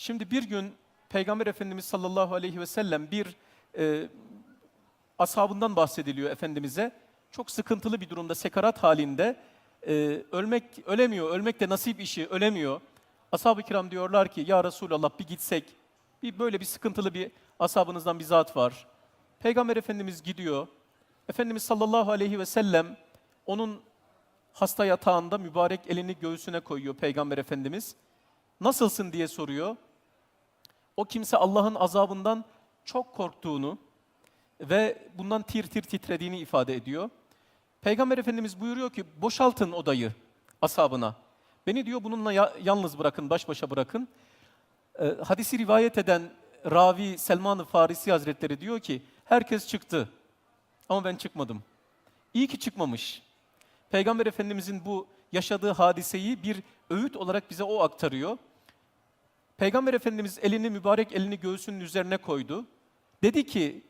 Şimdi bir gün Peygamber Efendimiz sallallahu aleyhi ve sellem bir e, ashabından bahsediliyor Efendimiz'e. Çok sıkıntılı bir durumda, sekarat halinde. e, ölmek, ölemiyor, ölmek de nasip işi, ölemiyor. Ashab-ı kiram diyorlar ki, ya Resulallah bir gitsek, bir böyle bir sıkıntılı bir ashabınızdan bir zat var. Peygamber Efendimiz gidiyor. Efendimiz sallallahu aleyhi ve sellem onun hasta yatağında mübarek elini göğsüne koyuyor Peygamber Efendimiz. Nasılsın diye soruyor. O kimse Allah'ın azabından çok korktuğunu ve bundan tir tir titrediğini ifade ediyor. Peygamber Efendimiz buyuruyor ki boşaltın odayı ashabına. Beni diyor bununla ya- yalnız bırakın, baş başa bırakın. Ee, hadisi rivayet eden ravi Selman-ı Farisi Hazretleri diyor ki herkes çıktı ama ben çıkmadım. İyi ki çıkmamış. Peygamber Efendimizin bu yaşadığı hadiseyi bir öğüt olarak bize o aktarıyor. Peygamber Efendimiz elini mübarek elini göğsünün üzerine koydu. Dedi ki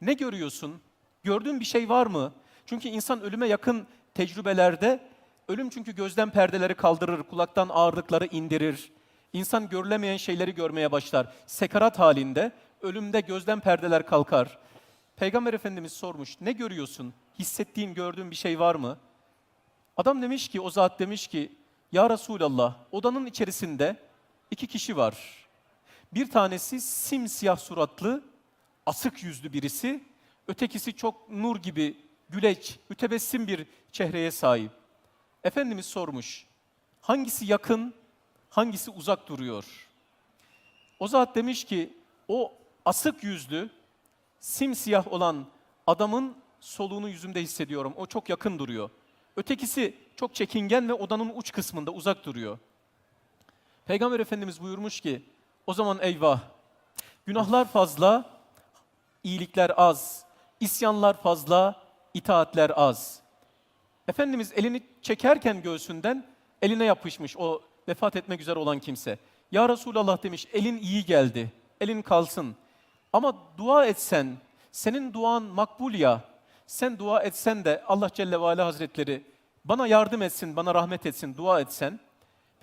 ne görüyorsun? Gördüğün bir şey var mı? Çünkü insan ölüme yakın tecrübelerde ölüm çünkü gözden perdeleri kaldırır, kulaktan ağırlıkları indirir. İnsan görülemeyen şeyleri görmeye başlar. Sekarat halinde ölümde gözden perdeler kalkar. Peygamber Efendimiz sormuş, ne görüyorsun? Hissettiğin, gördüğün bir şey var mı? Adam demiş ki, o zat demiş ki, Ya Resulallah, odanın içerisinde iki kişi var. Bir tanesi simsiyah suratlı, asık yüzlü birisi, ötekisi çok nur gibi güleç, mütebessim bir çehreye sahip. Efendimiz sormuş, hangisi yakın, hangisi uzak duruyor? O zat demiş ki, o asık yüzlü, simsiyah olan adamın soluğunu yüzümde hissediyorum. O çok yakın duruyor. Ötekisi çok çekingen ve odanın uç kısmında uzak duruyor. Peygamber Efendimiz buyurmuş ki, o zaman eyvah, günahlar fazla, iyilikler az, isyanlar fazla, itaatler az. Efendimiz elini çekerken göğsünden eline yapışmış o vefat etmek üzere olan kimse. Ya Resulallah demiş, elin iyi geldi, elin kalsın. Ama dua etsen, senin duan makbul ya, sen dua etsen de Allah Celle ve Ala Hazretleri bana yardım etsin, bana rahmet etsin, dua etsen,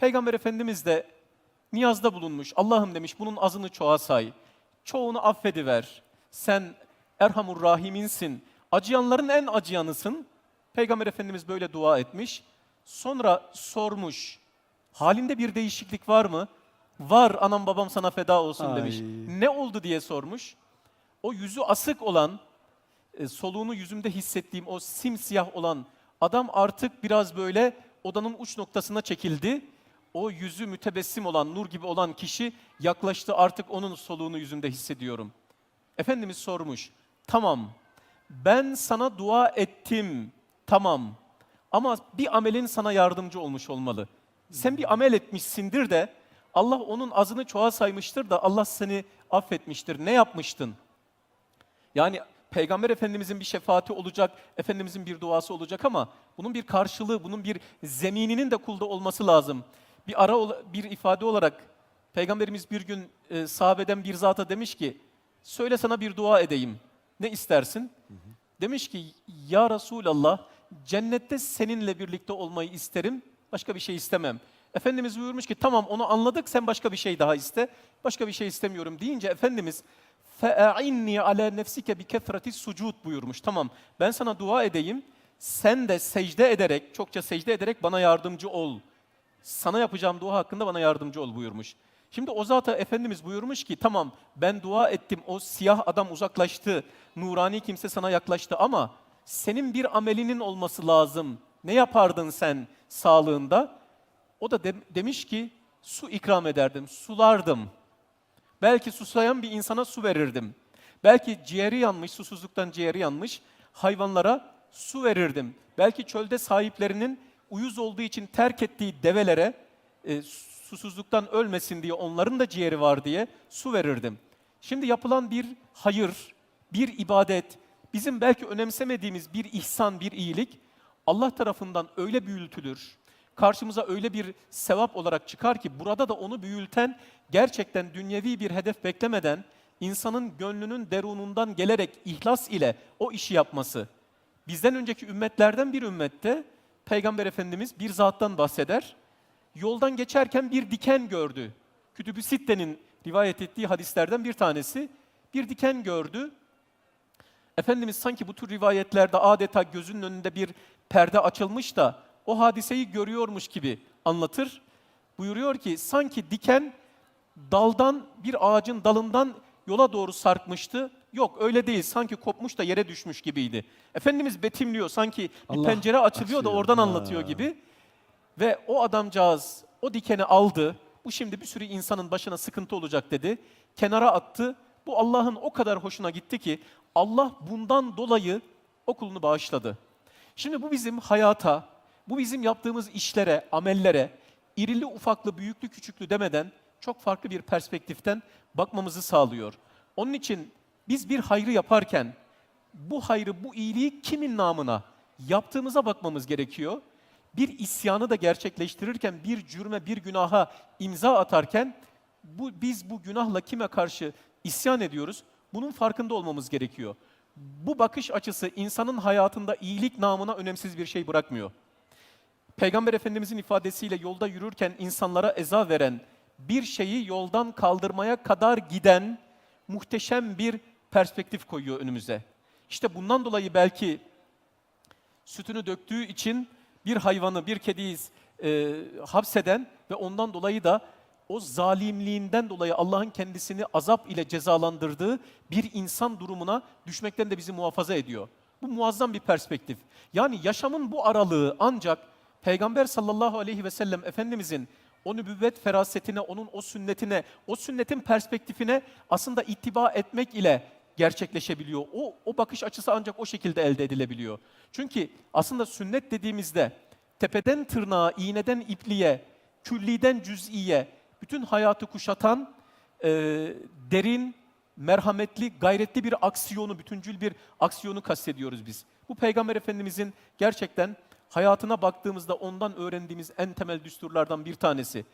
Peygamber Efendimiz de niyazda bulunmuş. Allah'ım demiş bunun azını çoğa say. Çoğunu affediver. Sen Erhamur Rahim'insin. Acıyanların en acıyanısın. Peygamber Efendimiz böyle dua etmiş. Sonra sormuş. Halinde bir değişiklik var mı? Var anam babam sana feda olsun Ay. demiş. Ne oldu diye sormuş. O yüzü asık olan, e, soluğunu yüzümde hissettiğim o simsiyah olan adam artık biraz böyle odanın uç noktasına çekildi. O yüzü mütebessim olan, nur gibi olan kişi yaklaştı artık onun soluğunu yüzümde hissediyorum. Efendimiz sormuş, tamam ben sana dua ettim, tamam ama bir amelin sana yardımcı olmuş olmalı. Sen bir amel etmişsindir de Allah onun azını çoğa saymıştır da Allah seni affetmiştir. Ne yapmıştın? Yani Peygamber Efendimizin bir şefaati olacak, Efendimizin bir duası olacak ama bunun bir karşılığı, bunun bir zemininin de kulda olması lazım bir ara bir ifade olarak Peygamberimiz bir gün e, sahabeden bir zata demiş ki söyle sana bir dua edeyim. Ne istersin? Hı hı. Demiş ki ya Resulallah cennette seninle birlikte olmayı isterim. Başka bir şey istemem. Efendimiz buyurmuş ki tamam onu anladık sen başka bir şey daha iste. Başka bir şey istemiyorum deyince Efendimiz fe'inni ala nefsike bi kefrati sucud buyurmuş. Tamam ben sana dua edeyim. Sen de secde ederek, çokça secde ederek bana yardımcı ol.'' Sana yapacağım dua hakkında bana yardımcı ol buyurmuş. Şimdi o zata Efendimiz buyurmuş ki tamam ben dua ettim o siyah adam uzaklaştı. Nurani kimse sana yaklaştı ama senin bir amelinin olması lazım. Ne yapardın sen sağlığında? O da de- demiş ki su ikram ederdim, sulardım. Belki susayan bir insana su verirdim. Belki ciğeri yanmış, susuzluktan ciğeri yanmış hayvanlara su verirdim. Belki çölde sahiplerinin uyuz olduğu için terk ettiği develere e, susuzluktan ölmesin diye onların da ciğeri var diye su verirdim. Şimdi yapılan bir hayır, bir ibadet, bizim belki önemsemediğimiz bir ihsan, bir iyilik Allah tarafından öyle büyütülür, karşımıza öyle bir sevap olarak çıkar ki burada da onu büyülten gerçekten dünyevi bir hedef beklemeden insanın gönlünün derunundan gelerek ihlas ile o işi yapması. Bizden önceki ümmetlerden bir ümmette Peygamber Efendimiz bir zattan bahseder. Yoldan geçerken bir diken gördü. Kütüb-ü Sitte'nin rivayet ettiği hadislerden bir tanesi. Bir diken gördü. Efendimiz sanki bu tür rivayetlerde adeta gözünün önünde bir perde açılmış da o hadiseyi görüyormuş gibi anlatır. Buyuruyor ki sanki diken daldan bir ağacın dalından yola doğru sarkmıştı. Yok öyle değil sanki kopmuş da yere düşmüş gibiydi. Efendimiz betimliyor sanki bir Allah pencere açılıyor da açıyor. oradan Ha. anlatıyor gibi. Ve o adamcağız o dikeni aldı. Bu şimdi bir sürü insanın başına sıkıntı olacak dedi. Kenara attı. Bu Allah'ın o kadar hoşuna gitti ki Allah bundan dolayı o kulunu bağışladı. Şimdi bu bizim hayata, bu bizim yaptığımız işlere, amellere, irili ufaklı, büyüklü küçüklü demeden çok farklı bir perspektiften bakmamızı sağlıyor. Onun için biz bir hayrı yaparken bu hayrı, bu iyiliği kimin namına yaptığımıza bakmamız gerekiyor. Bir isyanı da gerçekleştirirken, bir cürme, bir günaha imza atarken bu biz bu günahla kime karşı isyan ediyoruz? Bunun farkında olmamız gerekiyor. Bu bakış açısı insanın hayatında iyilik namına önemsiz bir şey bırakmıyor. Peygamber Efendimizin ifadesiyle yolda yürürken insanlara eza veren, bir şeyi yoldan kaldırmaya kadar giden muhteşem bir perspektif koyuyor önümüze. İşte bundan dolayı belki sütünü döktüğü için bir hayvanı, bir kediyi e, hapseden ve ondan dolayı da o zalimliğinden dolayı Allah'ın kendisini azap ile cezalandırdığı bir insan durumuna düşmekten de bizi muhafaza ediyor. Bu muazzam bir perspektif. Yani yaşamın bu aralığı ancak Peygamber sallallahu aleyhi ve sellem Efendimizin o nübüvvet ferasetine, onun o sünnetine, o sünnetin perspektifine aslında ittiba etmek ile gerçekleşebiliyor. O, o bakış açısı ancak o şekilde elde edilebiliyor. Çünkü aslında sünnet dediğimizde tepeden tırnağa, iğneden ipliğe, külliden cüz'iye, bütün hayatı kuşatan e, derin, merhametli, gayretli bir aksiyonu, bütüncül bir aksiyonu kastediyoruz biz. Bu Peygamber Efendimizin gerçekten hayatına baktığımızda ondan öğrendiğimiz en temel düsturlardan bir tanesi.